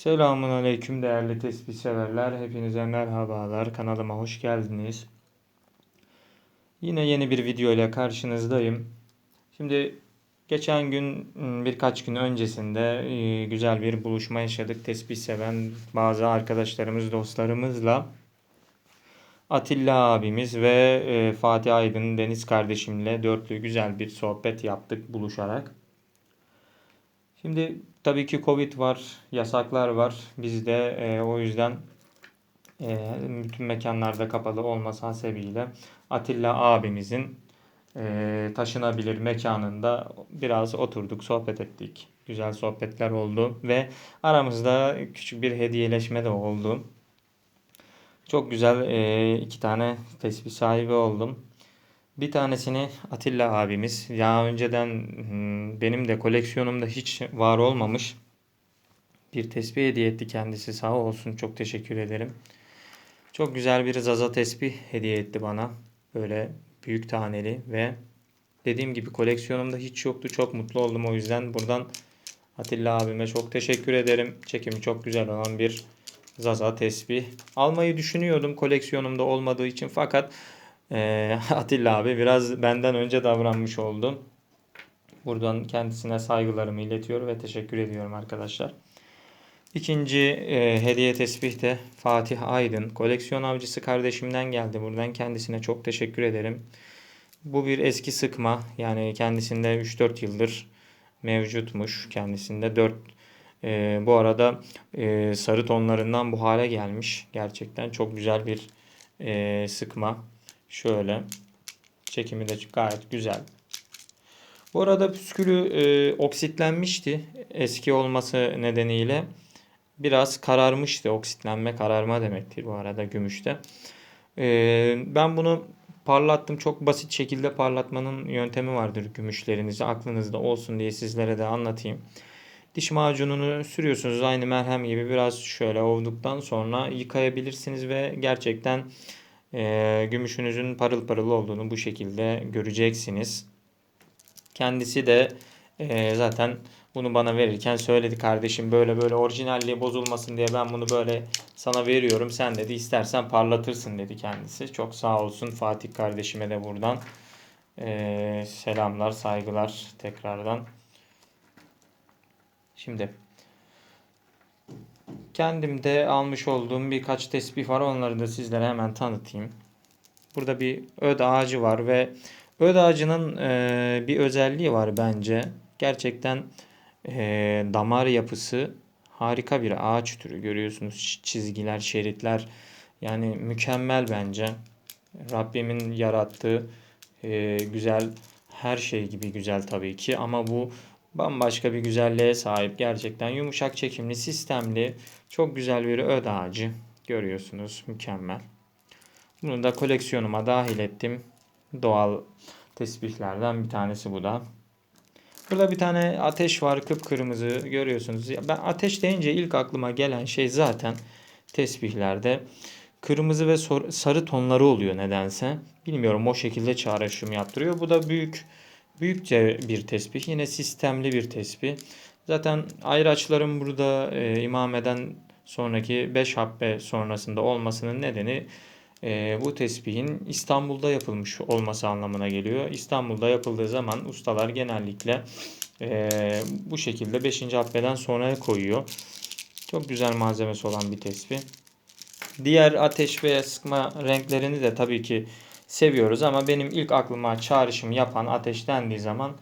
Selamun aleyküm değerli tespih severler. Hepinize merhabalar. Kanalıma hoş geldiniz. Yine yeni bir video ile karşınızdayım. Şimdi geçen gün ım, birkaç gün öncesinde e, güzel bir buluşma yaşadık. Tespih seven bazı arkadaşlarımız, dostlarımızla. Atilla abimiz ve e, Fatih Aydın Deniz kardeşimle dörtlü güzel bir sohbet yaptık buluşarak. Şimdi tabii ki Covid var, yasaklar var. Biz de e, o yüzden e, bütün mekanlarda kapalı olması hasebiyle Atilla abimizin e, taşınabilir mekanında biraz oturduk, sohbet ettik. Güzel sohbetler oldu ve aramızda küçük bir hediyeleşme de oldu. Çok güzel e, iki tane tespih sahibi oldum. Bir tanesini Atilla abimiz. Ya önceden hmm, benim de koleksiyonumda hiç var olmamış bir tespih hediye etti kendisi. Sağ olsun çok teşekkür ederim. Çok güzel bir Zaza tespih hediye etti bana. Böyle büyük taneli ve dediğim gibi koleksiyonumda hiç yoktu. Çok mutlu oldum o yüzden buradan Atilla abime çok teşekkür ederim. Çekimi çok güzel olan bir Zaza tesbih. Almayı düşünüyordum koleksiyonumda olmadığı için fakat ee, Atilla abi biraz benden önce davranmış oldu. Buradan kendisine saygılarımı iletiyorum ve teşekkür ediyorum arkadaşlar. İkinci e, hediye tesbih de Fatih Aydın. Koleksiyon avcısı kardeşimden geldi. Buradan kendisine çok teşekkür ederim. Bu bir eski sıkma. Yani kendisinde 3-4 yıldır mevcutmuş. Kendisinde 4 e, bu arada e, sarı tonlarından bu hale gelmiş. Gerçekten çok güzel bir e, sıkma. Şöyle. Çekimi de gayet güzel. Bu arada püskülü e, oksitlenmişti. Eski olması nedeniyle biraz kararmıştı. Oksitlenme kararma demektir bu arada gümüşte. E, ben bunu parlattım. Çok basit şekilde parlatmanın yöntemi vardır gümüşlerinizi. Aklınızda olsun diye sizlere de anlatayım. Diş macununu sürüyorsunuz aynı merhem gibi biraz şöyle ovduktan sonra yıkayabilirsiniz ve gerçekten e, gümüşünüzün parıl parıl olduğunu bu şekilde göreceksiniz. Kendisi de e, zaten bunu bana verirken söyledi kardeşim böyle böyle orijinalliği bozulmasın diye ben bunu böyle sana veriyorum. Sen dedi istersen parlatırsın dedi kendisi. Çok sağ olsun Fatih kardeşime de buradan e, selamlar saygılar tekrardan. Şimdi Kendimde almış olduğum birkaç tesbih var. Onları da sizlere hemen tanıtayım. Burada bir öd ağacı var ve öd ağacının e, bir özelliği var bence. Gerçekten e, damar yapısı harika bir ağaç türü. Görüyorsunuz çizgiler, şeritler yani mükemmel bence. Rabbimin yarattığı e, güzel her şey gibi güzel tabii ki ama bu bambaşka bir güzelliğe sahip. Gerçekten yumuşak çekimli, sistemli, çok güzel bir öd ağacı. Görüyorsunuz mükemmel. Bunu da koleksiyonuma dahil ettim. Doğal tesbihlerden bir tanesi bu da. Burada bir tane ateş var kıpkırmızı görüyorsunuz. Ben ateş deyince ilk aklıma gelen şey zaten tesbihlerde kırmızı ve sarı tonları oluyor nedense. Bilmiyorum o şekilde çağrışım yaptırıyor. Bu da büyük Büyükçe bir tesbih. Yine sistemli bir tesbih. Zaten ayraçların burada e, imameden sonraki 5 habbe sonrasında olmasının nedeni e, bu tesbihin İstanbul'da yapılmış olması anlamına geliyor. İstanbul'da yapıldığı zaman ustalar genellikle e, bu şekilde 5. habbeden sonra koyuyor. Çok güzel malzemesi olan bir tesbih. Diğer ateş ve sıkma renklerini de tabii ki seviyoruz ama benim ilk aklıma çağrışım yapan ateş dendiği zaman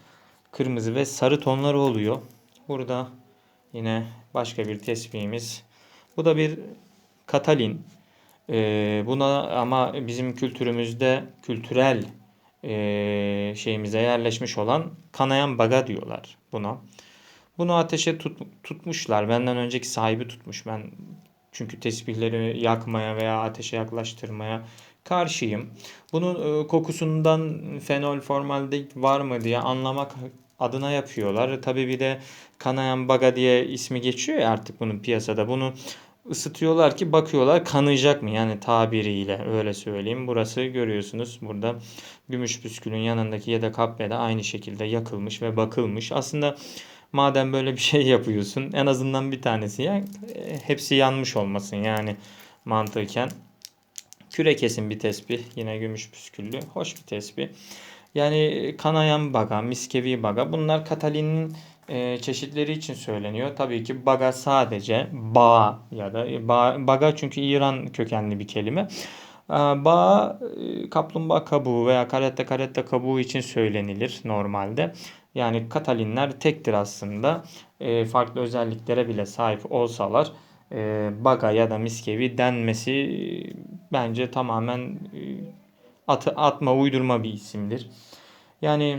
kırmızı ve sarı tonları oluyor. Burada yine başka bir tesbihimiz. Bu da bir katalin. Ee, buna ama bizim kültürümüzde kültürel e, şeyimize yerleşmiş olan kanayan baga diyorlar buna. Bunu ateşe tut, tutmuşlar. Benden önceki sahibi tutmuş. Ben çünkü tesbihleri yakmaya veya ateşe yaklaştırmaya karşıyım. Bunun e, kokusundan fenol formaldehit var mı diye anlamak adına yapıyorlar. Tabi bir de kanayan baga diye ismi geçiyor ya artık bunun piyasada. Bunu ısıtıyorlar ki bakıyorlar kanayacak mı yani tabiriyle öyle söyleyeyim. Burası görüyorsunuz burada gümüş püskülün yanındaki yedek habbe de aynı şekilde yakılmış ve bakılmış. Aslında Madem böyle bir şey yapıyorsun en azından bir tanesi ya e, hepsi yanmış olmasın yani mantıken. Kürekesin bir tesbih. Yine gümüş püsküllü. Hoş bir tesbih. Yani kanayan baga, miskevi baga. Bunlar Katalin'in e, çeşitleri için söyleniyor. Tabii ki baga sadece ba ya da ba, baga çünkü İran kökenli bir kelime. E, Ba e, kaplumbağa kabuğu veya karetta karetta kabuğu için söylenilir normalde. Yani Katalinler tektir aslında. E, farklı özelliklere bile sahip olsalar e, baga ya da miskevi denmesi e, bence tamamen e, atı, atma uydurma bir isimdir. Yani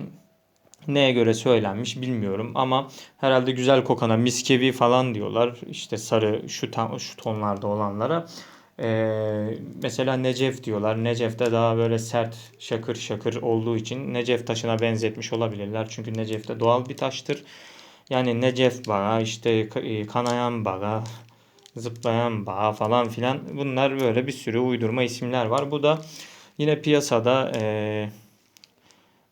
neye göre söylenmiş bilmiyorum ama herhalde güzel kokana miskevi falan diyorlar. İşte sarı şu, ta- şu tonlarda olanlara. Ee, mesela Necef diyorlar. Necef de daha böyle sert şakır şakır olduğu için Necef taşına benzetmiş olabilirler. Çünkü Necef de doğal bir taştır. Yani Necef bağa, işte e, kanayan bağa, zıplayan bağa falan filan bunlar böyle bir sürü uydurma isimler var. Bu da yine piyasada e,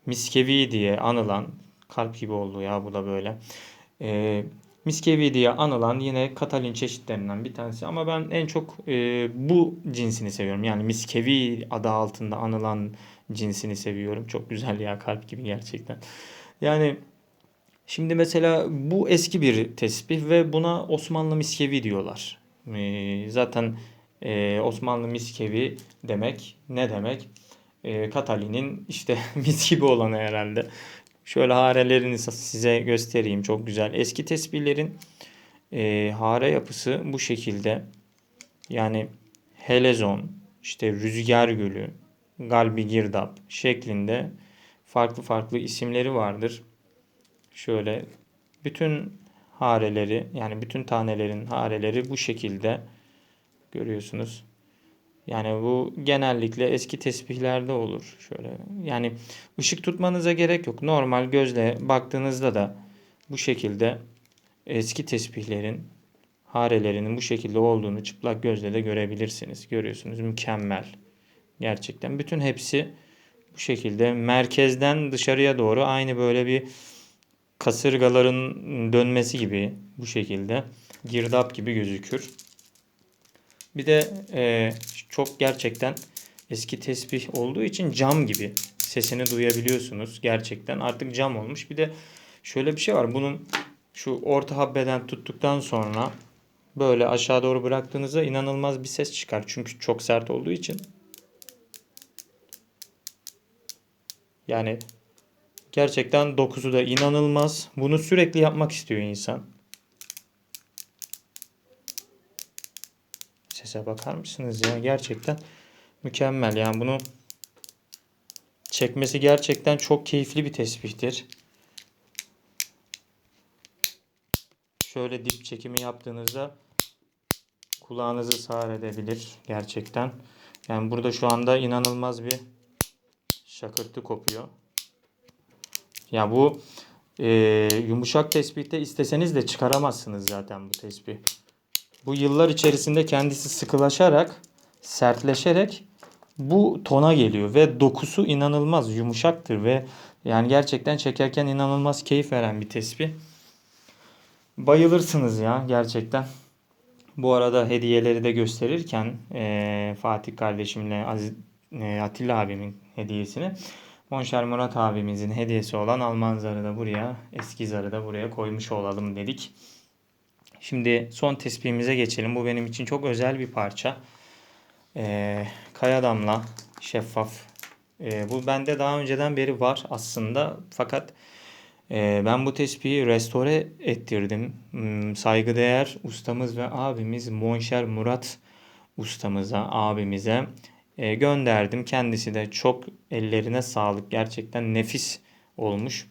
Miskevi diye anılan kalp gibi oldu ya bu da böyle. E, Miskevi diye anılan yine Katalin çeşitlerinden bir tanesi ama ben en çok e, bu cinsini seviyorum. Yani Miskevi adı altında anılan cinsini seviyorum. Çok güzel ya kalp gibi gerçekten. Yani Şimdi mesela bu eski bir tesbih ve buna Osmanlı miskevi diyorlar. Ee, zaten e, Osmanlı miskevi demek ne demek? Ee, Katalin'in işte mis gibi olanı herhalde. Şöyle harelerini size göstereyim. Çok güzel. Eski tesbihlerin e, hare yapısı bu şekilde. Yani helezon, işte rüzgar gülü, galbi girdap şeklinde farklı farklı isimleri vardır. Şöyle bütün hareleri yani bütün tanelerin hareleri bu şekilde görüyorsunuz. Yani bu genellikle eski tesbihlerde olur. Şöyle yani ışık tutmanıza gerek yok. Normal gözle baktığınızda da bu şekilde eski tesbihlerin harelerinin bu şekilde olduğunu çıplak gözle de görebilirsiniz. Görüyorsunuz mükemmel. Gerçekten bütün hepsi bu şekilde merkezden dışarıya doğru aynı böyle bir kasırgaların dönmesi gibi bu şekilde girdap gibi gözükür. Bir de e, çok gerçekten eski tesbih olduğu için cam gibi sesini duyabiliyorsunuz. Gerçekten artık cam olmuş. Bir de şöyle bir şey var. Bunun şu orta habbeden tuttuktan sonra böyle aşağı doğru bıraktığınızda inanılmaz bir ses çıkar. Çünkü çok sert olduğu için. Yani Gerçekten dokusu da inanılmaz. Bunu sürekli yapmak istiyor insan. Sese bakar mısınız ya? Gerçekten mükemmel. Yani bunu çekmesi gerçekten çok keyifli bir tespihtir. Şöyle dip çekimi yaptığınızda kulağınızı sağır edebilir gerçekten. Yani burada şu anda inanılmaz bir şakırtı kopuyor. Ya bu e, yumuşak tespihte isteseniz de çıkaramazsınız zaten bu tespih. Bu yıllar içerisinde kendisi sıkılaşarak, sertleşerek bu tona geliyor ve dokusu inanılmaz yumuşaktır ve yani gerçekten çekerken inanılmaz keyif veren bir tespih. Bayılırsınız ya gerçekten. Bu arada hediyeleri de gösterirken e, Fatih kardeşimle Aziz, e, Atilla abimin hediyesini Monşer Murat abimizin hediyesi olan Alman zarı da buraya, eski zarı da buraya koymuş olalım dedik. Şimdi son tespihimize geçelim. Bu benim için çok özel bir parça. Ee, kaya damla şeffaf. Ee, bu bende daha önceden beri var aslında. Fakat e, ben bu tespihi restore ettirdim. Hmm, saygıdeğer ustamız ve abimiz Monşer Murat ustamıza, abimize e, gönderdim. Kendisi de çok ellerine sağlık. Gerçekten nefis olmuş.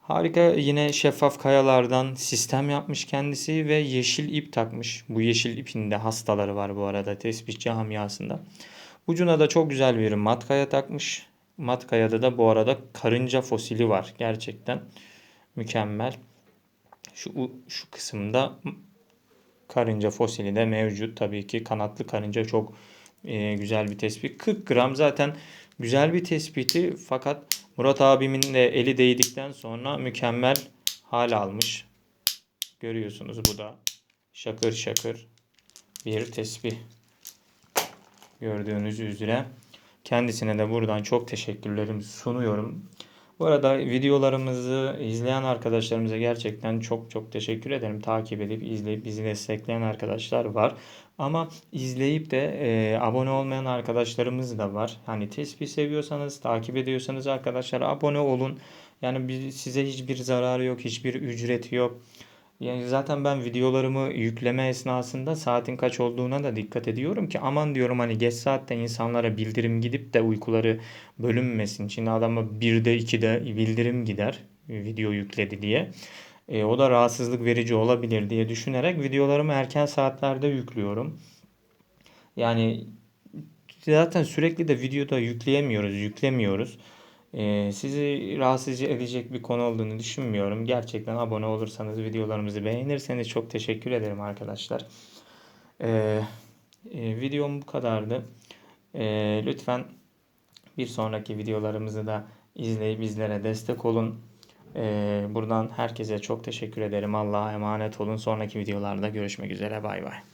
Harika yine şeffaf kayalardan sistem yapmış kendisi ve yeşil ip takmış. Bu yeşil ipin de hastaları var bu arada tesbih camiasında. Ucuna da çok güzel bir mat kaya takmış. Mat kayada da bu arada karınca fosili var. Gerçekten mükemmel. Şu, şu kısımda karınca fosili de mevcut. Tabii ki kanatlı karınca çok e, güzel bir tespit. 40 gram zaten güzel bir tespiti fakat Murat abimin de eli değdikten sonra mükemmel hal almış. Görüyorsunuz bu da şakır şakır bir tesbih. Gördüğünüz üzere. Kendisine de buradan çok teşekkürlerimi sunuyorum. Bu arada videolarımızı izleyen arkadaşlarımıza gerçekten çok çok teşekkür ederim. Takip edip izleyip bizi destekleyen arkadaşlar var. Ama izleyip de e, abone olmayan arkadaşlarımız da var. Hani tespih seviyorsanız, takip ediyorsanız arkadaşlar abone olun. Yani biz, size hiçbir zararı yok, hiçbir ücreti yok. Yani zaten ben videolarımı yükleme esnasında saatin kaç olduğuna da dikkat ediyorum ki aman diyorum hani geç saatte insanlara bildirim gidip de uykuları bölünmesin. Şimdi adama 1'de 2'de bildirim gider video yükledi diye. E, o da rahatsızlık verici olabilir diye düşünerek videolarımı erken saatlerde yüklüyorum. Yani zaten sürekli de videoda yükleyemiyoruz, yüklemiyoruz. Ee, sizi rahatsız edecek bir konu olduğunu düşünmüyorum. Gerçekten abone olursanız, videolarımızı beğenirseniz çok teşekkür ederim arkadaşlar. Ee, e, videom bu kadardı. Ee, lütfen bir sonraki videolarımızı da izleyip bizlere destek olun. Ee, buradan herkese çok teşekkür ederim. Allah'a emanet olun. Sonraki videolarda görüşmek üzere. Bay bay.